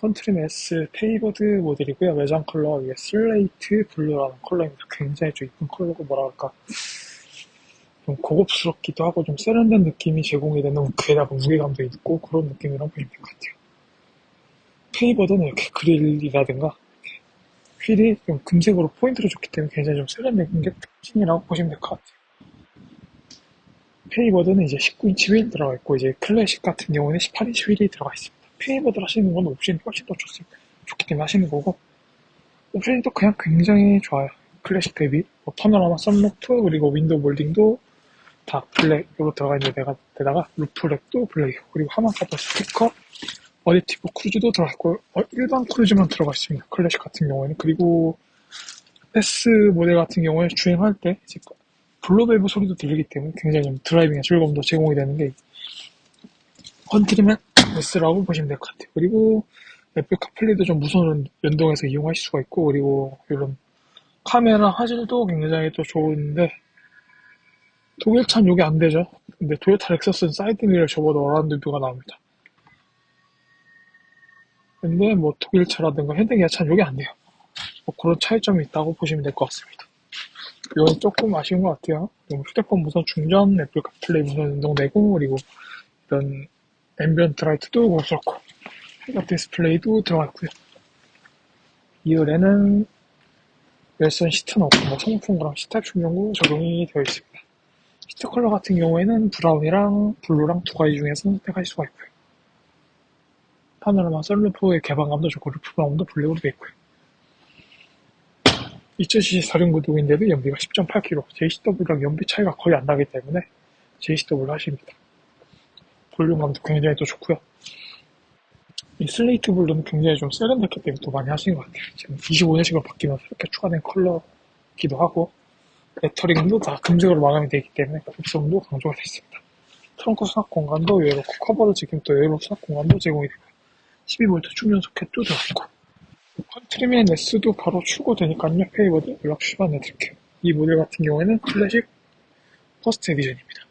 컨트림 S 페이버드 모델이고요. 외장 컬러 이게 슬레이트 블루라는 컬러입니다. 굉장히 좀 이쁜 컬러고 뭐라 할까 좀 고급스럽기도 하고 좀 세련된 느낌이 제공이 되는 게다가 무게감도 있고 그런 보시면 될 것 같아요. 페이버드는 이렇게 그릴이라든가 휠이 좀 금색으로 포인트를 줬기 때문에 굉장히 좀 세련된 게 특징이라고 보시면 될 것 같아요. 페이버드는 이제 19인치 휠 들어가 있고 이제 클래식 같은 경우는 18인치 휠이 들어가 있습니다. 페이버드 하시는 건 옵션이 훨씬 더 좋습니다. 좋기 때문에 하시는 거고 옵션이 또 그냥 굉장히 좋아요. 클래식 대비 뭐 파노라마 썬루프 그리고 윈도우 몰딩도 다 블랙으로 들어가 있는데 내가 데다가 루프렉도 블랙이고 그리고 하마카도 스티커 어디티브 크루즈도 들어가 있고 어, 일반 크루즈만 들어가 있습니다. 클래식 같은 경우에는 그리고 패스 모델 같은 경우에 주행할 때 이제 블루밸브 소리도 들리기 때문에 굉장히 좀 드라이빙의 즐거움도 제공이 되는 게 컨트리맨 S라고 보시면 될 것 같아요. 그리고 애플 카플레이도 좀 무선 연동해서 이용하실 수가 있고 그리고 이런 카메라 화질도 굉장히 또 좋은데 독일차는 이게 안 되죠. 근데 토요타 렉서스는 사이드 미러를 접어도 어라운드 뷰가 나옵니다. 근데 뭐 독일 차라든가 현대기아 차는 이게 안 돼요. 뭐 그런 차이점이 있다고 보시면 될 것 같습니다. 이건 조금 아쉬운 것 같아요. 휴대폰 무선 충전, 애플 카플레이 무선 연동되고 그리고 이런 앰비언트 라이트도 헤드업 디스플레이도 들어가 있고요. 2열에는 열선 시트는 없고 뭐 송풍구랑 C타입 충전구 적용이 되어 있습니다. 시트 컬러 같은 경우에는 브라운이랑 블루랑 두 가지 중에서 선택하실 수가 있고요. 파노라마 썬루프의 개방감도 좋고 루프 브라운도 블랙으로 되어 있고요. 2000cc 사륜구동인데도 연비가 10.8km, JCW랑 연비 차이가 거의 안 나기 때문에 JCW 하십니다. 볼륨감도 굉장히 또 좋고요. 이 슬레이트 블루는 굉장히 좀 세련됐기 때문에 또 많이 하시는 것 같아요. 지금 25년식으로 바뀌면서 이렇게 추가된 컬러기도 하고 레터링도 다 금색으로 마감이 되기 때문에 급성도 강조가 되어 있습니다. 트렁크 수납 공간도 여유롭고 커버를 지금 또 여유로운 수납 공간도 제공이 되고 12V 충전 소켓도 들어있고 컨트리맨 S도 바로 출고되니까요. 페이버드 연락 주시면 안내드릴게요. 이 모델 같은 경우에는 클래식 퍼스트 에디션입니다.